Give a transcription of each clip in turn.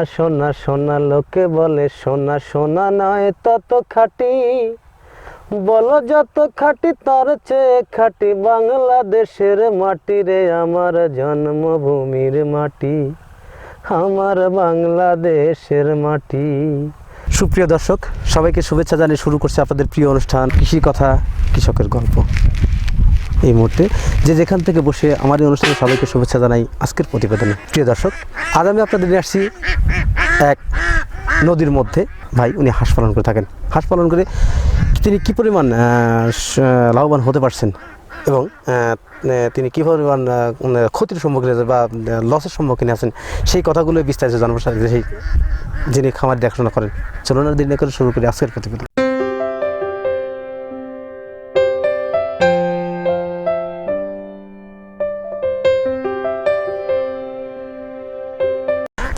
সোনা সোনা সোনা লোকে বলে সোনা সোনা নয় তত খাটি। বলো যত খাটি, তার চেয়ে খাটি বাংলাদেশের মাটি রে, আমার জন্মভূমির মাটি, আমার বাংলাদেশের মাটি। সুপ্রিয় দর্শক, সবাইকে শুভেচ্ছা জানিয়ে শুরু করছে আপনাদের প্রিয় অনুষ্ঠান, কৃষি কথা, কৃষকের গল্প। এই মুহূর্তে যে যেখান থেকে বসে আমার এই অনুষ্ঠানে সবাইকে শুভেচ্ছা জানাই আজকের প্রতিবেদনে। প্রিয় দর্শক, আজ আমি আপনাদের নিয়ে আসছি এক নদীর মধ্যে ভাই উনি হাঁস পালন করে থাকেন। হাঁস পালন করে তিনি কি পরিমাণ লাভবান হতে পারছেন এবং তিনি কী পরিমাণ ক্ষতির সম্মুখীন আছেন বা লসের সম্মুখীন আছেন সেই কথাগুলো বিস্তারিত জানব সাথে সেই যিনি খামার দেখাশোনা করেন। চলনার দিনে করে শুরু করে আজকের প্রতিবেদন।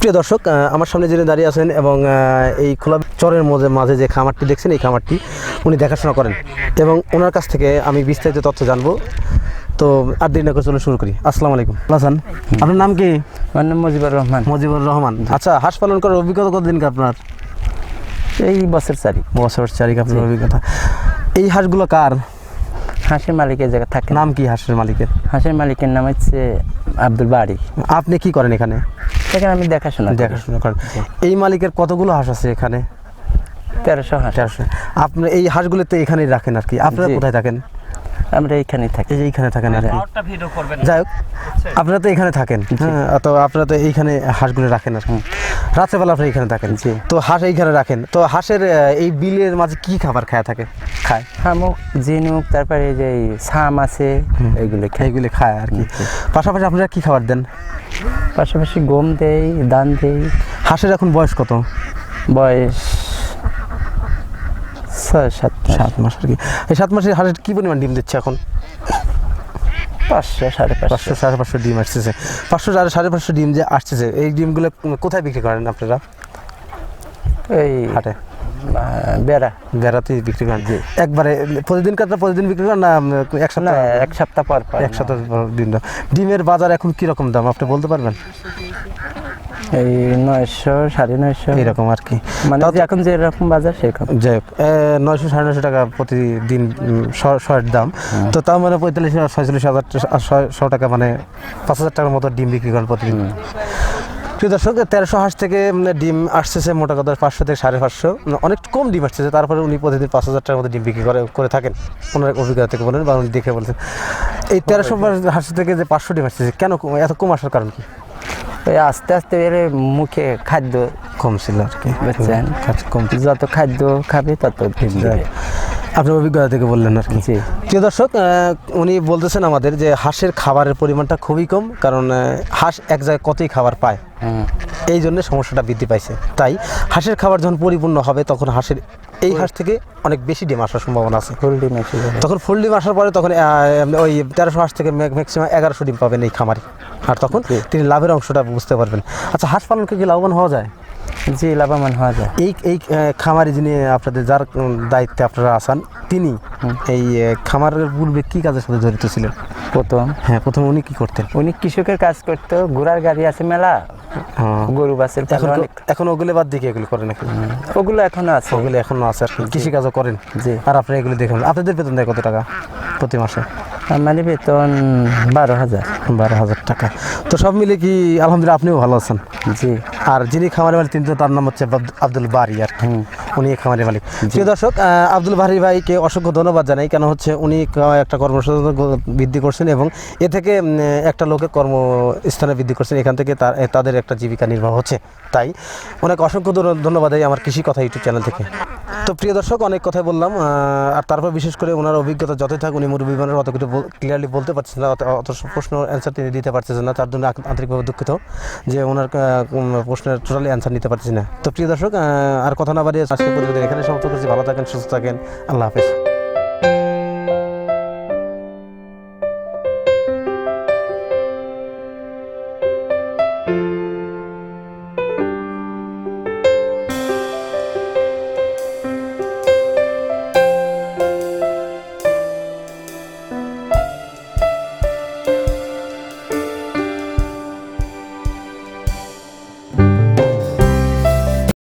প্রিয় দর্শক আমার সামনে যিনি দাঁড়িয়ে আছেন এবং এই খোলা চরের মধ্যে মাঝে যে খামারটি দেখছেন এই খামারটি উনি দেখাশোনা করেন এবং ওনার কাছ থেকে আমি বিস্তারিত তথ্য জানব। তো আর দিন না করে চলে শুরু করি। আসসালামু আলাইকুম। হাসান। আপনার নাম কি? আমার নাম মুজিবুর রহমান। মজিবুর রহমান। আচ্ছা হাঁস পালন করার অভিজ্ঞতা কতদিন কি আপনার? এই বছর চারি। বছর চারিক আপনার অভিজ্ঞতা। এই হাঁসগুলো কার? হাঁসের মালিকের জায়গা থাকে নাম কি হাঁসের মালিকের? হাঁসের মালিকের নাম হচ্ছে আব্দুল বাড়ি। আপনি কি করেন এখানে? এখানে আমি দেখাশোনা দেখাশোনা করেন। এই মালিকের কতগুলো হাঁস আছে এখানে? তেরোশো হাঁস। তেরোশো। আপনি এই হাঁসগুলো তো এখানেই রাখেন আর কি। আপনারা কোথায় থাকেন? আমরা এইখানেই থাকি। যে এইখানে থাকেন আর যাই হোক আপনারা তো এখানে থাকেন। হ্যাঁ তো আপনারা তো এইখানে হাঁসগুলো রাখেন আর রাত্রেবেলা আপনারা এইখানে থাকেন। জি। তো হাঁস এইখানে রাখেন। তো হাঁসের এই বিলের মাঝে কি খাবার খায় থাকে? খায়। শামুক ঝিনুক তারপরে এই যে সাম আছে এইগুলো এইগুলো খায় আর কি। পাশাপাশি আপনারা কি খাবার দেন? পাশাপাশি গম দেই ধান দেই। হাঁসের এখন বয়স কত? বয়স ছয় সাত। সাত মাস আর কি। এই সাত মাসে হাঁসের কি পরিমাণ ডিম দিচ্ছে এখন? পাঁচশো সাড়ে পাঁচশো। সাড়ে পাঁচশো ডিম আসতেছে। পাঁচশো সাড়ে সাড়ে পাঁচশো ডিম যে আসতেছে এই ডিমগুলো কোথায় বিক্রি করেন আপনারা? এই হাটে। বেড়া। বেড়াতেই বিক্রি করেন। একবারে প্রতিদিন কাটটা প্রতিদিন বিক্রি করেন না এক সপ্তাহ? এক সপ্তাহ পর এক সপ্তাহ দিন। ডিমের বাজার এখন কি রকম দাম আপনি বলতে পারবেন? এই নয়শো সাড়ে নয়শো। এরকম আর কি। মানে তাও যে এখন যেরকম বাজার সেরকম। যাই হোক নয়শো সাড়ে নয়শো টাকা প্রতিদিন শর্ট দাম। তো তার মানে পঁয়তাল্লিশ ছয়চল্লিশ হাজার ছয়শো টাকা মানে পাঁচ হাজার টাকার মতো ডিম বিক্রি করেন প্রতিদিন। প্রিয় দর্শক তেরোশো হাঁস থেকে উম, ডিম আসতেছে মোটা কথা পাঁচশো থেকে সাড়ে পাঁচশো। অনেক কম ডিম আসতেছে তারপরে উনি প্রতিদিন পাঁচ হাজার টাকার মতো ডিম বিক্রি করে করে থাকেন। ওনার অভিজ্ঞতা থেকে বলেন বা উনি দেখে বলছেন। এই তেরোশো হাঁস থেকে যে পাঁচশো ডিম আসতেছে কেন এত কম আসার কারণ কি? ওই আস্তে আস্তে এর মুখে খাদ্য কমছিল আর কি। বুঝছেন? কম যত খাদ্য খাবে তত আপনার অভিজ্ঞতা থেকে বললেন আর কি। প্রিয় দর্শক উনি বলতেছেন আমাদের যে হাঁসের খাবারের পরিমাণটা খুবই কম কারণ হাঁস এক জায়গায় কতই খাবার পায়। এই জন্য সমস্যাটা বৃদ্ধি পাইছে। তাই হাঁসের খাবার যখন পরিপূর্ণ হবে তখন হাঁসের এই হাঁস থেকে অনেক বেশি ডিম আসার সম্ভাবনা আছে। ফুল ডিম তখন ফুল ডিম আসার পরে তখন ওই তেরোশো হাঁস থেকে ম্যাক্সিমাম এগারোশো ডিম পাবেন এই খামারে। আর তখন তিনি লাভের অংশটা বুঝতে পারবেন। আচ্ছা হাঁস পালনকে কি লাভবান হওয়া যায়? জি লাভবান হওয়া যায়। এই এই খামারে যিনি আপনাদের যার দায়িত্বে আপনারা আসান তিনি এই খামারের পূর্বে কি কাজের সাথে জড়িত ছিলেন? প্রথম। হ্যাঁ প্রথম উনি কি করতেন? উনি কৃষকের কাজ করতো ঘোড়ার গাড়ি আছে মেলা। হ্যাঁ। গরু বাসের এখন ওগুলো বাদ দিয়ে এগুলো করেন ওগুলো এখনও আছে। ওগুলো এখনও আছে। আর কৃষিকাজও করেন? জি। আর আপনি এগুলো দেখুন। আপনাদের বেতন দেয় কত টাকা প্রতি মাসে? আমার বেতন বারো হাজার বারো হাজার টাকা। তো সব মিলে কি আলহামদুলিল্লাহ আপনিও ভালো আছেন? জি। আর যিনি খামারের মালিক তিনি তো তার নাম হচ্ছে আব্দুল বারি আর কি। উনি খামারের মালিক। প্রিয় দর্শক আব্দুল বারি ভাইকে অসংখ্য ধন্যবাদ জানাই কেন হচ্ছে উনি একটা কর্মসংস্থান বৃদ্ধি করছেন এবং এ থেকে একটা লোকের কর্মস্থানে বৃদ্ধি করছেন এখান থেকে তার তাদের একটা জীবিকা নির্বাহ হচ্ছে। তাই অনেক অসংখ্য ধন্যবাদ আমার কৃষি কথা ইউটিউব চ্যানেল থেকে। তো প্রিয় দর্শক, অনেক কথাই বললাম আর তারপর বিশেষ করে ওনার অভিজ্ঞতা যতই থাক, উনি মুরব্বী বিমানের অত কিছু ক্লিয়ারলি বলতে পারছেন না, অত প্রশ্ন অ্যান্সার তিনি দিতে পারছেন না, তার জন্য আন্তরিকভাবে দুঃখিত যে ওনার প্রশ্নের টোটালি অ্যান্সার নিতে পারছি না। তো প্রিয় দর্শক আর কথা না বাড়িয়ে আজকে এখানে সমস্ত করছি। ভালো থাকেন, সুস্থ থাকেন। আল্লাহ হাফেজ।